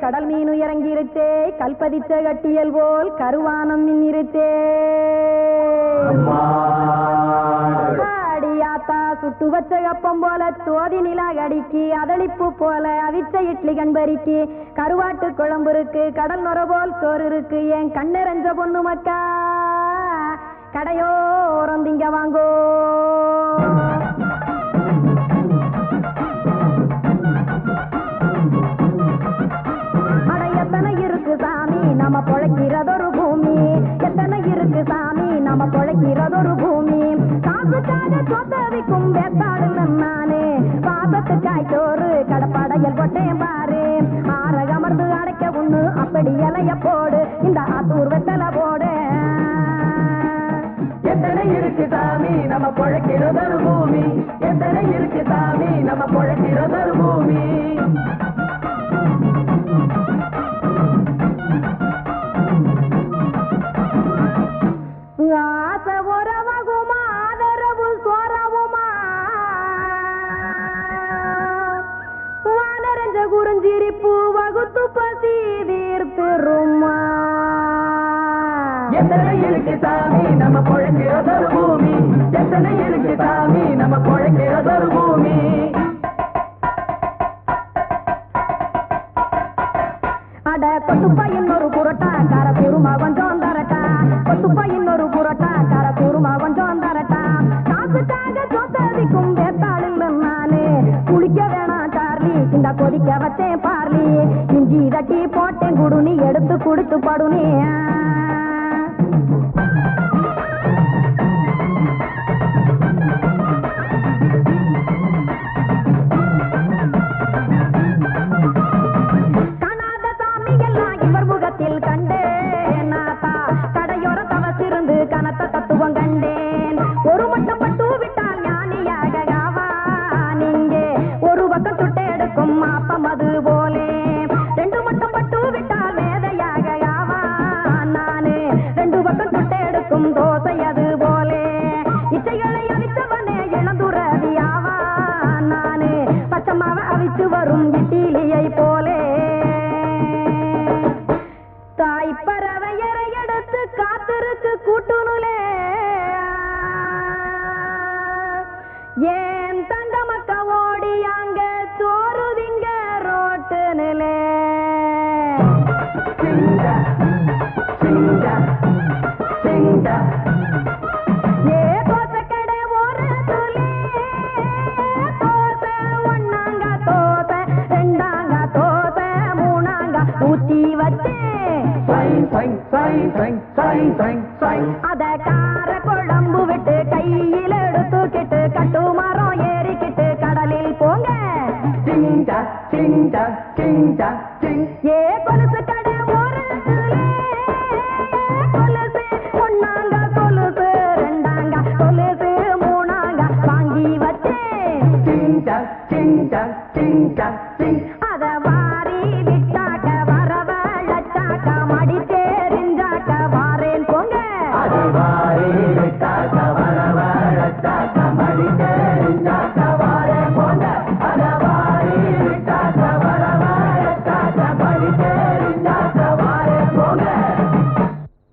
கடல் மீன் இறங்கிருச்சே கல்பதிச்ச கட்டியல் போல் கருவானம் மின்னிருச்சே அடியாத்தா சுட்டு வச்ச கப்பம் போல சோதி நிலா கடிக்கு அதளிப்பு போல அவிச்ச இட்லி கண்பறிக்கு. கருவாட்டு குழம்பு இருக்கு கடல் நுர போல் சோறு இருக்கு என் கண்ணெறஞ்ச பொண்ணு மக்கா? கடையோரம் திங்க வாங்கோ. நம்ம பொழைக்கிறதொரு பூமி. எத்தனை இருக்கு சாமி? நம்ம பொழைக்கிறதொரு பூமி. காசுக்காக சொத்தவிக்கும் வேத்தாடுங்க நானே. பாசத்து காய்ச்சோறு கடப்படையல் போட்டேன் பாரு. ஆறக மருந்து அடைக்க ஒண்ணு அப்படி இலைய போடு. இந்த ஆத்தூர் வெத்தலை போடு. எத்தனை இருக்கு சாமி? நம்ம பொழைக்கிறதொரு பூமி. எத்தனை இருக்கு சாமி? நம்ம பொழைக்கிறதொரு பூமி. பசி தீர்த்துருமா எத்தனை இருக்கு சாமி நம்ம பொழைக்கிறதொரு பூமி எத்தனை இருக்கு சாமி நம்ம பொழைக்கிறதொரு பூமி அட கொத்துப்பா இன்னொரு புரோட்டா கார குருமா கொஞ்சம் தரட்டா கொத்துப்பா இன்னொரு புரோட்டா கார குருமா கொஞ்சம் தரட்டா காசுக்காக சொத்ததிக்கும் வேத்தாளில் நானு குளிக்க வேணாம் சார்லி. இந்த கொதிக்க வச்சேன் பார்லி எடுத்து பாடுனே படுனி காணாத வரும் இட்டிலியை போலே. தாய் எடுத்து காத்திருக்கு கூட்டுனுலே ஏன் தங்க மக்க ஓடி அங்க சோறுதிங்க ரோட்டு நிலே சிங்க சிங்க. வச்சு. அத கார குழம்பு விட்டு கையில் எடுத்துக்கிட்டு கட்டு மரம் ஏறிக்கிட்டு கடலில் போங்க. ஏ கொலுசு கடை சிங்க சிங்க சிங் அதவா